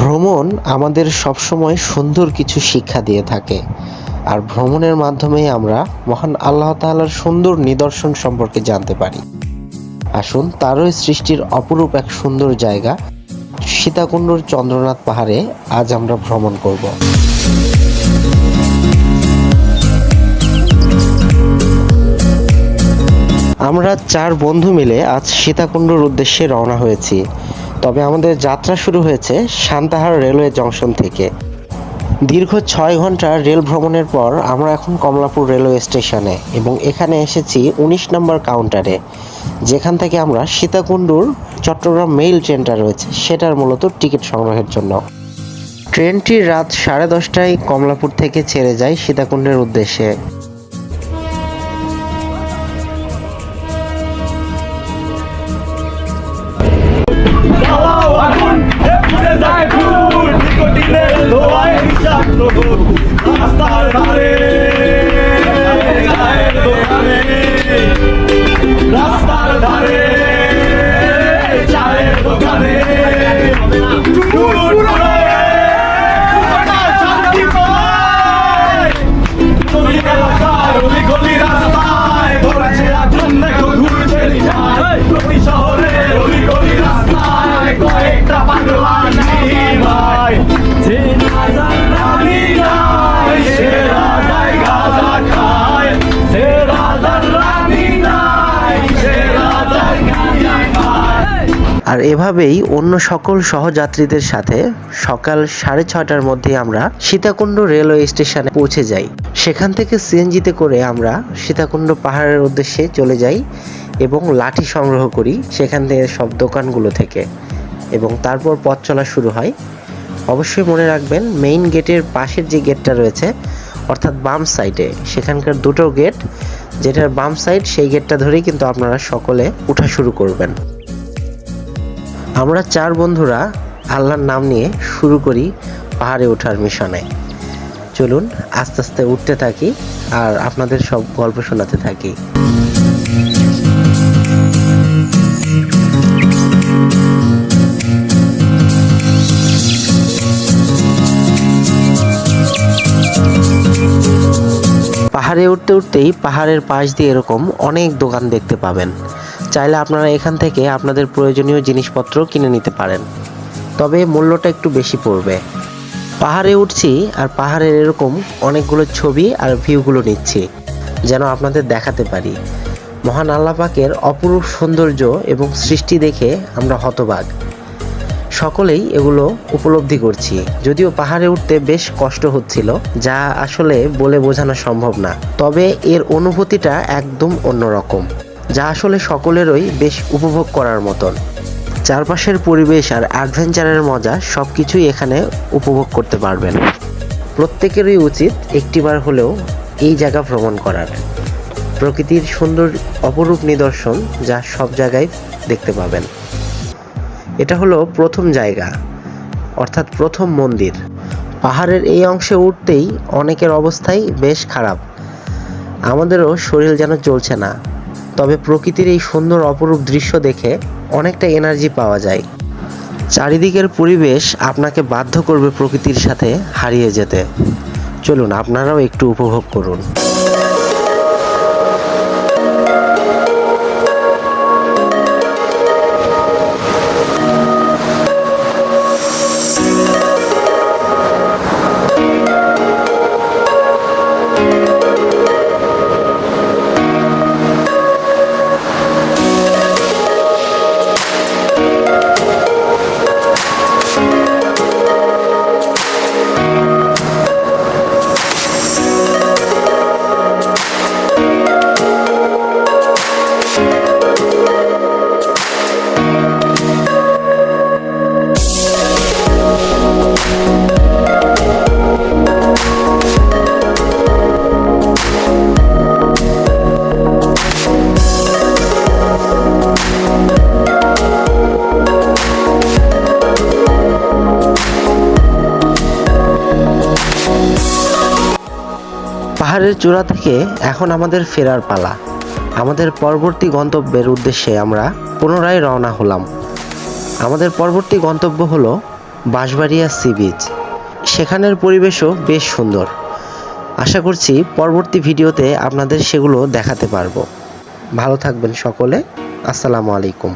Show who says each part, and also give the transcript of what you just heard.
Speaker 1: ভ্রমণ আমাদের সবসময় সুন্দর কিছু শিক্ষা দিয়ে থাকে। আর ভ্রমণের মাধ্যমে আমরা মহান আল্লাহ তাআলার সুন্দর নিদর্শন সম্পর্কে জানতে পারি। আসুন তারই সৃষ্টির অপরূপ এক সুন্দর জায়গা, সীতাকুণ্ডুর চন্দ্রনাথ পাহাড়ে আজ আমরা ভ্রমণ করব। আমরা চার বন্ধু মিলে আজ সীতাকুণ্ডর উদ্দেশ্যে রওনা হয়েছি। তবে আমাদের যাত্রা শুরু হয়েছে সান্তাহার রেলওয়ে জংশন থেকে। দীর্ঘ ছয় ঘণ্টা রেল ভ্রমণের পর আমরা এখন কমলাপুর রেলওয়ে স্টেশনে এবং এখানে এসেছি উনিশ নম্বর কাউন্টারে, যেখান থেকে আমরা সীতাকুণ্ডুর চট্টগ্রাম মেইল ট্রেনটা রয়েছে, সেটার মূলত টিকিট সংগ্রহের জন্য। ট্রেনটি রাত সাড়ে দশটায় কমলাপুর থেকে ছেড়ে যায় সীতাকুণ্ডের উদ্দেশ্যে। আর এভাবেই অন্য সকল সহযাত্রীদের সাথে সকাল সাড়ে ছটার মধ্যে আমরা সীতাকুণ্ড রেলওয়ে স্টেশনে পৌঁছে যাই। সেখান থেকে সিএনজিতে করে আমরা সীতাকুণ্ড পাহাড়ের উদ্দেশ্যে চলে যাই এবং লাঠি সংগ্রহ করি সেখান থেকে সব দোকানগুলো থেকে এবং তারপর পথ চলা শুরু হয়। অবশ্যই মনে রাখবেন মেইন গেটের পাশের যে গেটটা রয়েছে, অর্থাৎ বাম সাইডে সেখানকার দুটো গেট, যেটার বাম সাইড সেই গেটটা ধরেই কিন্তু আপনারা সকলে উঠা শুরু করবেন। আমরা চার বন্ধুরা আল্লাহর নাম নিয়ে শুরু করি পাহাড়ে ওঠার মিশনে। চলুন আস্তে আস্তে উঠতে থাকি আর আপনাদের সব গল্প শোনাতে থাকি। পাহাড়ে উঠতে উঠতেই পাহাড়ের পাশ দিয়ে এরকম অনেক দোকান দেখতে পাবেন। চাইলে আপনারা এখান থেকে আপনাদের প্রয়োজনীয় জিনিসপত্র কিনে নিতে পারেন। তবে মূল্যটা একটু বেশি পড়বে। পাহাড়ে উঠছি আর পাহাড়ের এরকম অনেকগুলো ছবি আর ভিউগুলো নিচ্ছি, যেন আপনাদের দেখাতে পারি। মহান আল্লাহ পাকের অপরূপ সৌন্দর্য এবং সৃষ্টি দেখে আমরা হতবাক। সকলেই এগুলো উপলব্ধি করছি। যদিও পাহাড়ে উঠতে বেশ কষ্ট হচ্ছিল, যা আসলে বলে বোঝানো সম্ভব না। তবে এর অনুভূতিটা একদম অন্যরকম। যা আসলে সকলেরই বেশ উপভোগ করার মতন। চারপাশের পরিবেশ আর অ্যাডভেঞ্চারের মজা সব কিছুই এখানে উপভোগ করতে পারবেন। প্রত্যেকেরই উচিত একটিবার হলেও এই জায়গা ভ্রমণ করার। প্রকৃতির সুন্দর অপরূপ নিদর্শন যা সব জায়গায় দেখতে পাবেন। এটা হলো প্রথম জায়গা, অর্থাৎ প্রথম মন্দির। পাহাড়ের এই অংশে উঠতেই অনেকের অবস্থাই বেশ খারাপ। আমাদেরও শরীর যেন চলছে না। তবে প্রকৃতির এই সুন্দর অপরূপ দৃশ্য দেখে অনেকটা এনার্জি পাওয়া যায়। চারিদিকের পরিবেশ আপনাকে বাধ্য করবে প্রকৃতির সাথে হারিয়ে যেতে। চলুন, আপনারাও একটু উপভোগ করুন। পাহাড়ের চূড়া থেকে এখন আমাদের ফেরার পালা। আমাদের পরবর্তী গন্তব্যের উদ্দেশ্যে আমরা পুনরায় রওনা হলাম। আমাদের পরবর্তী গন্তব্য হলো বাঁশবাড়িয়া সি বিচ। সেখানের পরিবেশও বেশ সুন্দর। আশা করছি পরবর্তী ভিডিওতে আপনাদের সেগুলো দেখাতে পারব। ভালো থাকবেন সকলে। আসসালামু আলাইকুম।